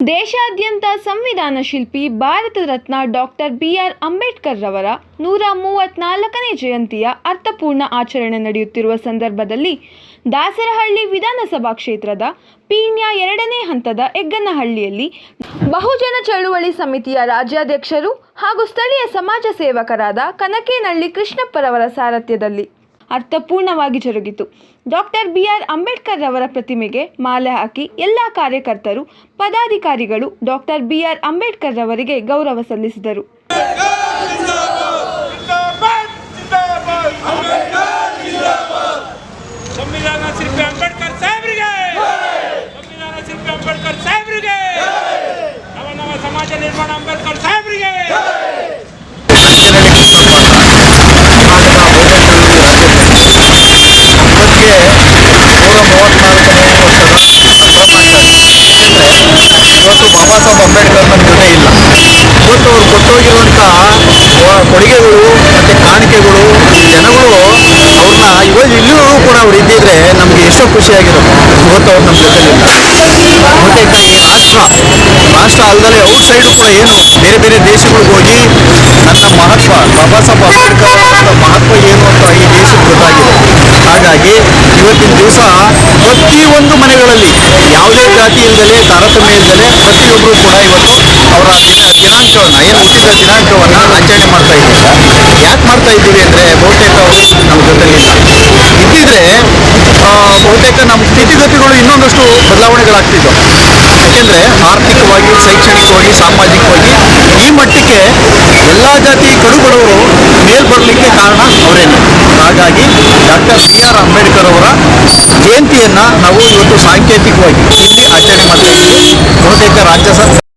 ದೇಶಾದ್ಯಂತ ಸಂವಿಧಾನ ಶಿಲ್ಪಿ, Bharat Ratna doctor B R Ambedkar ರವರ ನೂರ ಮೂವತ್ನಾಲ್ಕನೇ ಜಯಂತಿಯ ಅರ್ಥಪೂರ್ಣ ಆಚರಣೆ ನಡೆಯುತ್ತಿರುವ ಸಂದರ್ಭದಲ್ಲಿ ದಾಸರಹಳ್ಳಿ ವಿಧಾನಸಭಾ ಕ್ಷೇತ್ರದ ಪೀಣ್ಯ ಎರಡನೇ ಹಂತದ ಎಗ್ಗನಹಳ್ಳಿಯಲ್ಲಿ ಬಹುಜನ ಚಳುವಳಿ ಸಮಿತಿಯ ರಾಜ್ಯಾಧ್ಯಕ್ಷರು ಹಾಗೂ ಸ್ಥಳೀಯ ಸಮಾಜ ಸೇವಕರಾದ ಕನಕೇನಹಳ್ಳಿ ಕೃಷ್ಣಪ್ಪರವರ ಸಾರಥ್ಯದಲ್ಲಿ ಅರ್ಥಪೂರ್ಣವಾಗಿ ಜರುಗಿತು. ಡಾಕ್ಟರ್ ಬಿ ಆರ್ ಅಂಬೇಡ್ಕರ್ ರವರ ಪ್ರತಿಮೆಗೆ ಮಾಲೆ ಹಾಕಿ ಎಲ್ಲ ಕಾರ್ಯಕರ್ತರು, ಪದಾಧಿಕಾರಿಗಳು ಡಾಕ್ಟರ್ ಬಿ ಆರ್ ಅಂಬೇಡ್ಕರ್ ರವರಿಗೆ ಗೌರವ ಸಲ್ಲಿಸಿದರು. ಅಂಬೇಡ್ಕರ್ ಸಾಹೇಬ್ರಿಗೆ! ನವ ನವ ಸಮಾಜ ನಿರ್ಮಾಣ ಅಂಬೇಡ್ಕರ್ ಸಾಹೇಬ್ರಿಗೆ ಇವತ್ತಿಗೆ ನೂರ ಮೂವತ್ನಾಲ್ಕನೇ ವರ್ಷದ ಇವತ್ತು ನಮ್ಮ ಜೊತೆ ಇಲ್ಲ. ಇವತ್ತು ಅವ್ರು ಕೊಟ್ಟೋಗಿರುವಂಥ ಕೊಡುಗೆಗಳು ಮತ್ತು ಕಾಣಿಕೆಗಳು, ಜನಗಳು ಅವ್ರನ್ನ ಇವಾಗ ಇಲ್ಲೂ ಕೂಡ ಅವ್ರು ಇದ್ದಿದ್ರೆ ನಮಗೆ ಎಷ್ಟೋ ಖುಷಿಯಾಗಿರೋದು ಇವತ್ತು ಅವ್ರು ನಮ್ಮ ಜೊತೆಲಿಲ್ಲ ಬಹುತೇಕ ಈ ರಾಷ್ಟ್ರ ರಾಷ್ಟ್ರ ಅಲ್ಲದೆ ಔಟ್ ಸೈಡು ಕೂಡ ಏನು ಬೇರೆ ಬೇರೆ ದೇಶಗಳಿಗೆ ಹೋಗಿ ನನ್ನ ಮಹತ್ವ ಬಾಬಾ ಸಾಹೇಬ್ ಅಂಬೇಡ್ಕರ್ ಅವರ ಮಹತ್ವ ಏನು ಅಂತ ಈ ದೇಶಕ್ಕೆ ಗೊತ್ತಾಗಿದೆ. ಹಾಗಾಗಿ ಇವತ್ತಿನ ದಿವಸ ಪ್ರತಿಯೊಂದು ಮನೆಗಳಲ್ಲಿ ಯಾವುದೇ ಜಾತಿ ಇಲ್ಲದಲೆ ತಾರತಮ್ಯ ಇಲ್ಲದಲೆ ಪ್ರತಿಯೊಬ್ಬರು ಕೂಡ ಇವತ್ತು ಅವರ ದಿನ ದಿನಾಂಕವನ್ನು, ಏನು ಹುಟ್ಟಿದ ದಿನಾಂಕವನ್ನು ಆಚರಣೆ ಮಾಡ್ತಾ ಇದ್ದೀವಿ. ಯಾಕೆ ಮಾಡ್ತಾ ಇದ್ದೀವಿ ಅಂದರೆ ಬಹುತೇಕ ಅವರು ನಮ್ಮ ಜೊತೆಲಿಲ್ಲ ಇದ್ದಿದ್ರೆ ಬಹುತೇಕ ನಮ್ಮ ಸ್ಥಿತಿಗತಿಗಳು ಇನ್ನೊಂದಷ್ಟು ಬದಲಾವಣೆಗಳಾಗ್ತಿದ್ದವು. ಯಾಕೆಂದರೆ ಆರ್ಥಿಕವಾಗಿ, ಶೈಕ್ಷಣಿಕವಾಗಿ, ಸಾಮಾಜಿಕವಾಗಿ ಈ ಮಟ್ಟಕ್ಕೆ ಎಲ್ಲ ಜಾತಿ ಕಡುಬಡವರು ಮೇಲ್ ಬರಲಿಕ್ಕೆ ಕಾರಣ ಅವರೇನು. ಹಾಗಾಗಿ ಡಾಕ್ಟರ್ ಬಿ ಆರ್ ಅಂಬೇಡ್ಕರ್ ಅವರ ಜಯಂತಿಯನ್ನು ನಾವು ಇವತ್ತು ಸಾಂಕೇತಿಕವಾಗಿ ಇಲ್ಲಿ ಆಚರಣೆ ಮಾಡ್ತೀವಿ ಬಹುತೇಕ ರಾಜ್ಯ